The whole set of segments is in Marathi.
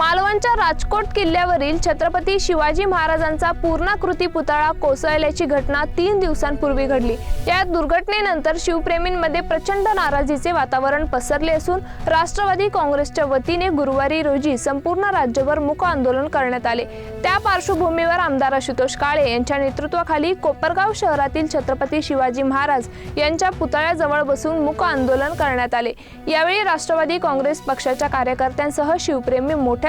मालवणच्या राजकोट किल्ल्यावरील छत्रपती शिवाजी महाराजांचा पूर्णाकृती पुतळा कोसळल्याची घटना तीन दिवसांपूर्वी घडली. या दुर्घटनेनंतर शिवप्रेमींमध्ये प्रचंड नाराजीचे वातावरण पसरले असून राष्ट्रवादी काँग्रेसच्या वतीने गुरुवारी रोजी संपूर्ण राज्यभर मुक आंदोलन करण्यात आले. त्या पार्श्वभूमीवर आमदार आशुतोष काळे यांच्या नेतृत्वाखाली कोपरगाव शहरातील छत्रपती शिवाजी महाराज यांच्या पुतळ्याजवळ बसून मुक आंदोलन करण्यात आले. यावेळी राष्ट्रवादी काँग्रेस पक्षाच्या कार्यकर्त्यांसह शिवप्रेमी मोठ्या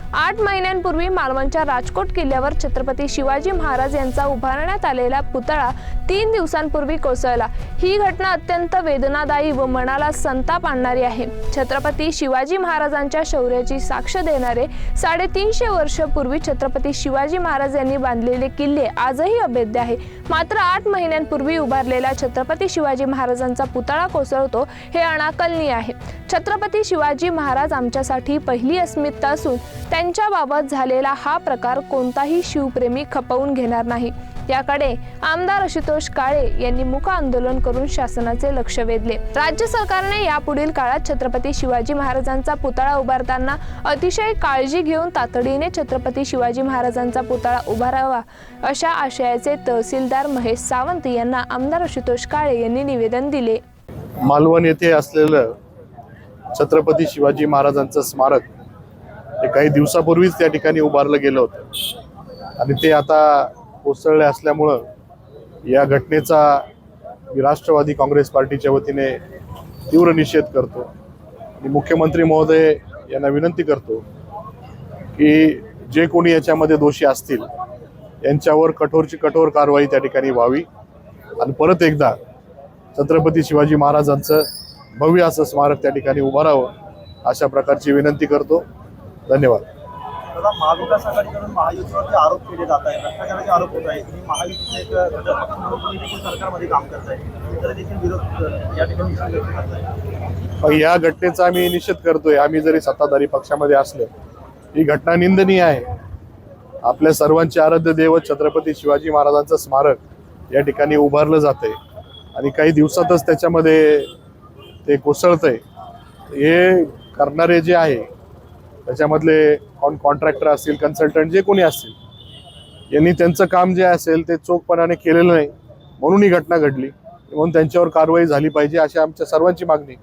आठ महिन्यांपूर्वी मालवणच्या राजकोट किल्ल्यावर छत्रपती शिवाजी महाराज यांचा उभारण्यात आलेला पुतळा तीन दिवसांपूर्वी कोसळला. ही घटना अत्यंत वेदनादायी व मनाला संताप आणणारी आहे. छत्रपती शिवाजी महाराजांच्या शौर्याची साक्ष देणारे साडेतीनशे वर्षपूर्वी छत्रपती शिवाजी महाराज यांनी बांधलेले किल्ले आजही अभेद्य आहे. मात्र आठ महिन्यांपूर्वी उभारलेला छत्रपती शिवाजी महाराजांचा पुतळा कोसळतो हे अनाकलनीय आहे. छत्रपती शिवाजी महाराज आमच्यासाठी पहिली अस्मिता असून त्यांच्याबाबत झालेला हा प्रकार कोणताही शिवप्रेमी खपवून घेणार नाही. याकडे आमदार आशुतोष काळे यांनी मुक आंदोलन करून शासनाचे लक्ष वेधले. राज्य सरकारने यापुढील काळात छत्रपती शिवाजी महाराजांचा पुतळा उभारताना अतिशय काळजी घेऊन तातडीने छत्रपती शिवाजी महाराजांचा पुतळा उभारावा अशा आशयाचे तहसीलदार महेश सावंत यांना आमदार आशुतोष काळे यांनी निवेदन दिले. मालवण येथे असलेलं छत्रपती शिवाजी महाराजांचं स्मारक ते काही दिवसापूर्वीच त्या ठिकाणी उभारलं गेलं होतं. आणि ते आता कोसळले असल्यामुळं या घटनेचा मी राष्ट्रवादी काँग्रेस पार्टीच्या वतीने तीव्र निषेध करतो. आणि मुख्यमंत्री महोदय यांना विनंती करतो की जे कोणी याच्यामध्ये दोषी असतील यांच्यावर कठोरची कठोर कारवाई त्या ठिकाणी व्हावी. आणि परत एकदा छत्रपती शिवाजी महाराजांचं भव्य असं स्मारक त्या ठिकाणी उभारावं अशा प्रकारची विनंती करतो. धन्यवाद. दादा महाविकास आघाडीकडून महायुतीवरती आरोप केले जात आहेत भ्रष्टाचाराचे आरोप होत आहेत. तुम्ही महायुतीचे एक घटक पक्ष म्हणून तुम्ही देखील सरकारमध्ये काम करताय. तर देखील विरोध या ठिकाणी विषय व्यक्त करताय. मग या घटनेचा आम्ही निषेध करतोय. आम्ही जरी सत्ताधारी पक्षामध्ये असलो ही घटना निंदनीय आहे. आपल्या सर्वांचे आराध्य दैवत छत्रपती शिवाजी महाराजांचं स्मारक या ठिकाणी उभारलं जातंय. आणि काही दिवसातच त्याच्यामध्ये ते कोसळतंय. हे करणारे जे आहे त्याच्यामधले कॉन कॉन्ट्रॅक्टर असतील कन्सल्टंट जे कोणी असतील यांनी त्यांचं काम जे असेल ते चोखपणाने केलेलं नाही. म्हणून ही घटना घडली. म्हणून त्यांच्यावर कारवाई झाली पाहिजे अशी आमच्या सर्वांची मागणी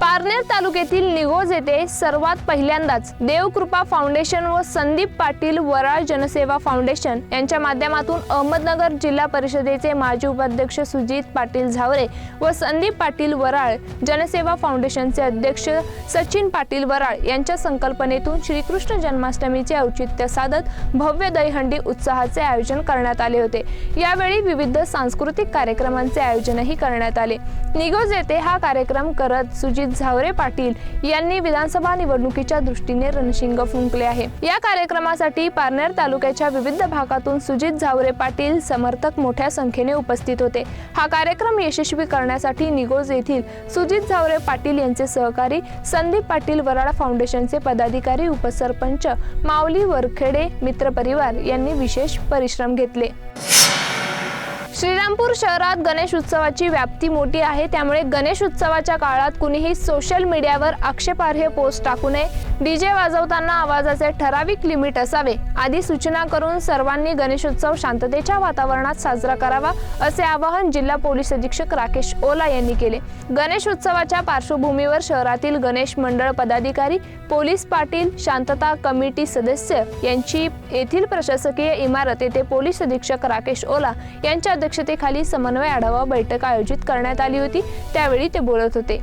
पारनेर तालुक्यातील निगोज येथे सर्वात पहिल्यांदाच देवकृपा फाउंडेशन व संदीप पाटील वराळ जनसेवा फाउंडेशन यांच्या माध्यमातून अहमदनगर जिल्हा परिषदेचे माजी उपाध्यक्ष सुजित पाटील झावरे व संदीप पाटील वराळ जनसेवा फाउंडेशनचे अध्यक्ष सचिन पाटील वराळ यांच्या संकल्पनेतून श्रीकृष्ण जन्माष्टमीचे औचित्य साधत भव्य दहीहंडी उत्साहाचे आयोजन करण्यात आले होते. यावेळी विविध सांस्कृतिक कार्यक्रमांचे आयोजनही करण्यात आले. निगोज येथे हा कार्यक्रम करत सुजित झावरे पाटील यांनी विधानसभा निवडणुकीच्या दृष्टीने रणशिंग फुंकले आहे. या कार्यक्रमासाठी पारनेर तालुक्याच्या विविध भागातून सुजित झावरे पाटील समर्थक मोठ्या संख्येने उपस्थित होते. हा कार्यक्रम यशस्वी करण्यासाठी निगोज येथील सुजित झावरे पाटील यांचे सहकारी संदीप पाटील वराडा फाउंडेशनचे पदाधिकारी उपसरपंच माऊली वरखेडे मित्रपरिवार यांनी विशेष परिश्रम घेतले. श्रीरामपूर शहरात गणेश उत्सवाची व्याप्ती मोठी आहे. त्यामुळे गणेश उत्सवाच्या काळात कुणीही सोशल मीडियावर आक्षेपार्ह पोस्ट टाकू नये. डीजे वाजवताना आवाजाचे ठराविक लिमिट असावे. आदी सूचना करून सर्वांनी गणेशोत्सव शांततेच्या वातावरणात साजरा करावा असे आवाहन जिल्हा पोलीस अधीक्षक राकेश ओला यांनी केले. गणेश उत्सवाच्या पार्श्वभूमीवर शहरातील गणेश मंडळ पदाधिकारी पोलीस पाटील शांतता कमिटी सदस्य यांची येथील प्रशासकीय इमारत येथे पोलीस अधीक्षक राकेश ओला यांच्या अध्यक्षतेखाली समन्वय आढावा बैठक आयोजित करण्यात आली होती. त्यावेळी ते बोलत होते.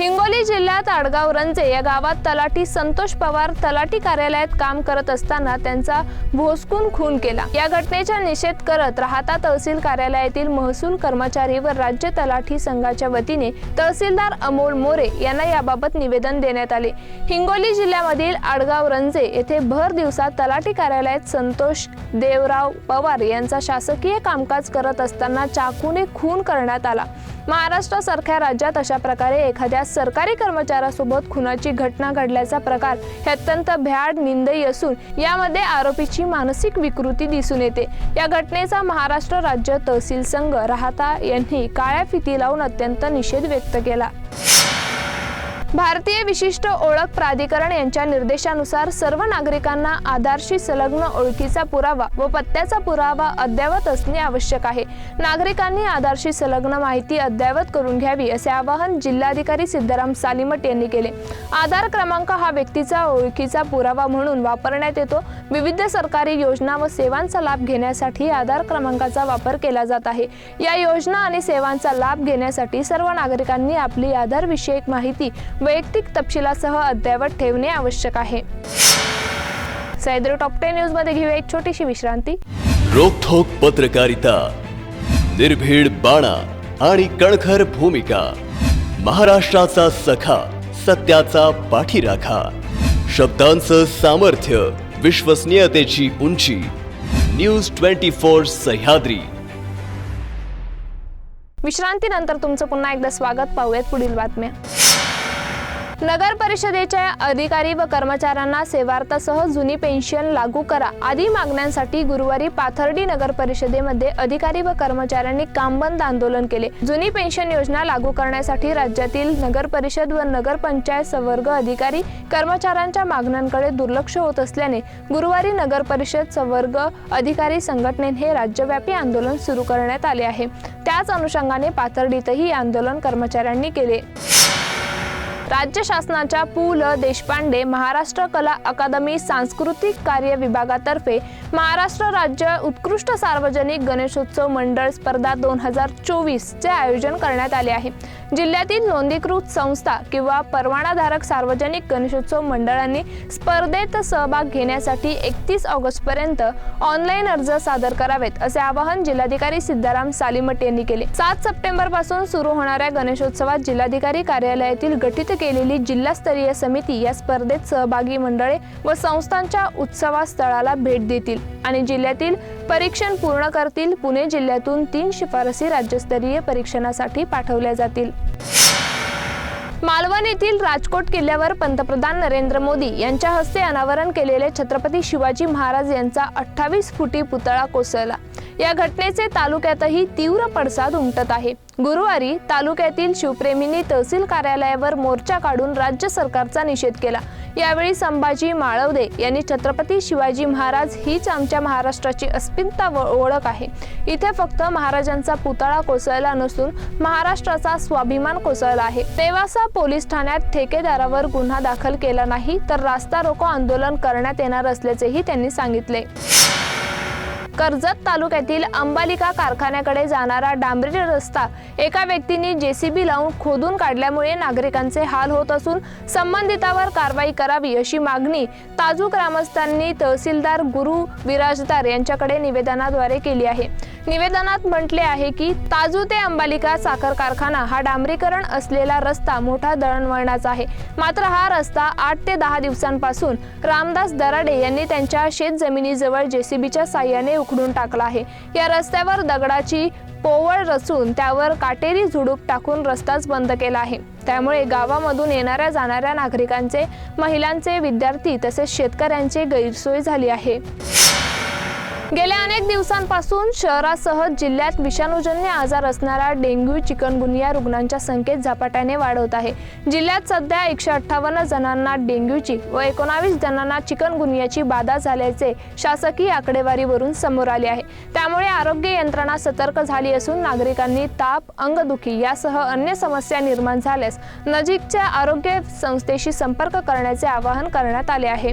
हिंगोली जिल्ह्यात आडगाव रंजे या गावात तलाठी संतोष पवार तलाठी कार्यालयात काम करत असताना त्यांचा भोसकून खून केला. या घटनेचा निषेध करत राहता तहसील कार्यालयातील महसूल कर्मचारी व राज्य तलाठी संघाच्या वतीने तहसीलदार अमोल मोरे यांना याबाबत निवेदन देण्यात आले. हिंगोली जिल्ह्यामधील आडगाव रंजे येथे भर दिवसात तलाठी कार्यालयात संतोष देवराव पवार यांचा शासकीय कामकाज करत असताना चाकूने खून करण्यात आला. महाराष्ट्रासारख्या राज्यात अशा प्रकारे एखाद्या सरकारी कर्मचाऱ्यासोबत खुनाची घटना घडल्याचा प्रकार हे अत्यंत भ्याड निंदई असून यामध्ये आरोपीची मानसिक विकृती दिसून येते. या घटनेचा महाराष्ट्र राज्य तहसील संघ राहता यांनी काळ्या फिती लावून अत्यंत निषेध व्यक्त केला. भारतीय विशिष्ट ओळख प्राधिकरण यांच्या निर्देशानुसार सर्व नागरिकांना आधारशी संलग्न ओळखीचा पुरावा व पत्त्याचा पुरावा अद्ययावत असणे आवश्यक आहे. नागरिकांनी आधारशी संलग्न माहिती अद्ययावत करून घ्यावी असे आवाहन जिल्हाधिकारी सिद्धाराम सालिमट यांनी केले. आधार क्रमांक हा व्यक्तीचा ओळखीचा पुरावा म्हणून वापरण्यात येतो. विविध सरकारी योजना व सेवांचा लाभ घेण्यासाठी आधार क्रमांकाचा वापर केला जात आहे. या योजना आणि सेवांचा लाभ घेण्यासाठी सर्व नागरिकांनी आपली आधारविषयक माहिती वैयक्तिक तपशिलासह अद्ययावत ठेवणे आवश्यक आहे. सैद्र टॉप टेन न्यूजमध्ये घेऊया एक छोटीशी विश्रांती. रोखोक पत्रकारिता निर्भीड बाणा आणि कणखर भूमिका महाराष्ट्राचा सखा सत्याचा पाठीराखा शब्दांचं सामर्थ्य विश्वसनीयतेची उंची न्यूज ट्वेंटी फोर सह्याद्री. विश्रांतीनंतर तुमचं पुन्हा एकदा स्वागत. पाहूयात पुढील बातम्या. नगर परिषदेच्या अधिकारी व कर्मचाऱ्यांना सेवार्थासह जुनी पेन्शन लागू करा. आदी मागण्यांसाठी गुरुवारी पाथर्डी नगर परिषदेमध्ये अधिकारी व कर्मचाऱ्यांनी कामबंद आंदोलन केले. जुनी पेन्शन योजना लागू करण्यासाठी राज्यातील नगर परिषद व नगर पंचायत संवर्ग अधिकारी कर्मचाऱ्यांच्या मागण्यांकडे दुर्लक्ष होत असल्याने गुरुवारी नगर परिषद संवर्ग अधिकारी संघटनेने हे राज्यव्यापी आंदोलन सुरू करण्यात आले आहे. त्याच अनुषंगाने पाथर्डीतही आंदोलन कर्मचाऱ्यांनी केले. राज्य शासनाच्या पु. ल. देशपांडे महाराष्ट्र कला अकादमी सांस्कृतिक कार्य विभागातर्फे महाराष्ट्र राज्य उत्कृष्ट सार्वजनिक गणेशोत्सव मंडळ स्पर्धा दोन हजार चोवीसचे आयोजन करण्यात आले आहे. जिल्ह्यातील नोंदीकृत संस्था किंवा परवानाधारक सार्वजनिक गणेशोत्सव मंडळांनी स्पर्धेत सहभाग घेण्यासाठी एकतीस ऑगस्टपर्यंत ऑनलाईन अर्ज सादर करावेत असे आवाहन जिल्हाधिकारी सिद्धाराम सालीमट यांनी केले. सात सप्टेंबरपासून सुरू होणाऱ्या गणेशोत्सवात जिल्हाधिकारी कार्यालयातील गठीत केलेली जिल्हास्तरीय समिती या स्पर्धेत सहभागी मंडळे व संस्थांच्या उत्सवास्थळाला भेट देतील आणि जिल्ह्यातील परीक्षण पूर्ण करतील. पुणे जिल्ह्यातून तीन शिफारसी राज्यस्तरीय परीक्षणासाठी पाठवल्या जातील. मालवण येथील राजकोट किल्ल्यावर पंतप्रधान नरेंद्र मोदी यांच्या हस्ते अनावरण केलेले छत्रपती शिवाजी महाराज यांचा अठ्ठावीस फुटी पुतळा कोसळला. या घटनेचे तालुक्यातही तीव्र पडसाद उमटत आहे. गुरुवारी तालुक्यातील शिवप्रेमींनी तहसील कार्यालयावर मोर्चा काढून राज्य सरकारचा निषेध केला. यावेळी संभाजी माळवदे यांनी छत्रपती शिवाजी महाराज हीच आमच्या महाराष्ट्राची अस्मिता व ओळख आहे. इथे फक्त महाराजांचा पुतळा कोसळला नसून महाराष्ट्राचा स्वाभिमान कोसळला आहे. नेवासा पोलीस ठाण्यात ठेकेदारावर गुन्हा दाखल केला नाही तर रास्ता रोको आंदोलन करण्यात येणार असल्याचेही त्यांनी सांगितले. कर्जत तालुक्यातील अंबालिका कारखान्याकडे जाणारा डांबरी रस्ता एका व्यक्तीने जेसीबी लावून खोदून काढल्यामुळे नागरिकांचे हाल होत असून संबंधितावर कारवाई करावी अशी मागणी ताजू ग्रामस्थांनी तहसीलदार गुरु विराजदार यांच्याकडे निवेदनाद्वारे केली आहे. निवेदनात म्हटले आहे की ताजू ते अंबालिका साखर कारखाना हा डांबरीकरण असलेला रस्ता मोठा दळणवळणाचा आहे. मात्र हा रस्ता आठ ते दहा दिवसांपासून रामदास दराडे यांनी त्यांच्या शेत जमिनीजवळ जेसीबीच्या साह्याने उखडून टाकला आहे. या रस्त्यावर दगडाची पोवळ रचून त्यावर काटेरी झुडूप टाकून रस्ताच बंद केला आहे. त्यामुळे गावामधून येणाऱ्या जाणाऱ्या नागरिकांचे महिलांचे विद्यार्थी तसेच शेतकऱ्यांचे गैरसोय झाली आहे. गेल्या अनेक दिवसांपासून शहरासह जिल्ह्यात विषाणूजन्य आजार असणाऱ्या डेंग्यू चिकनगुनिया रुग्णांच्या संख्येत झपाट्याने वाढ होत आहे. जिल्ह्यात सध्या एकशे अठ्ठावन्न जणांना डेंग्यूची व एकोणावीस जणांना चिकनगुनियाची बाधा झाल्याचे शासकीय आकडेवारीवरून समोर आले आहे. त्यामुळे आरोग्य यंत्रणा सतर्क झाली असून नागरिकांनी ताप अंगदुखी यासह अन्य समस्या निर्माण झाल्यास नजीकच्या आरोग्य संस्थेशी संपर्क करण्याचे आवाहन करण्यात आले आहे.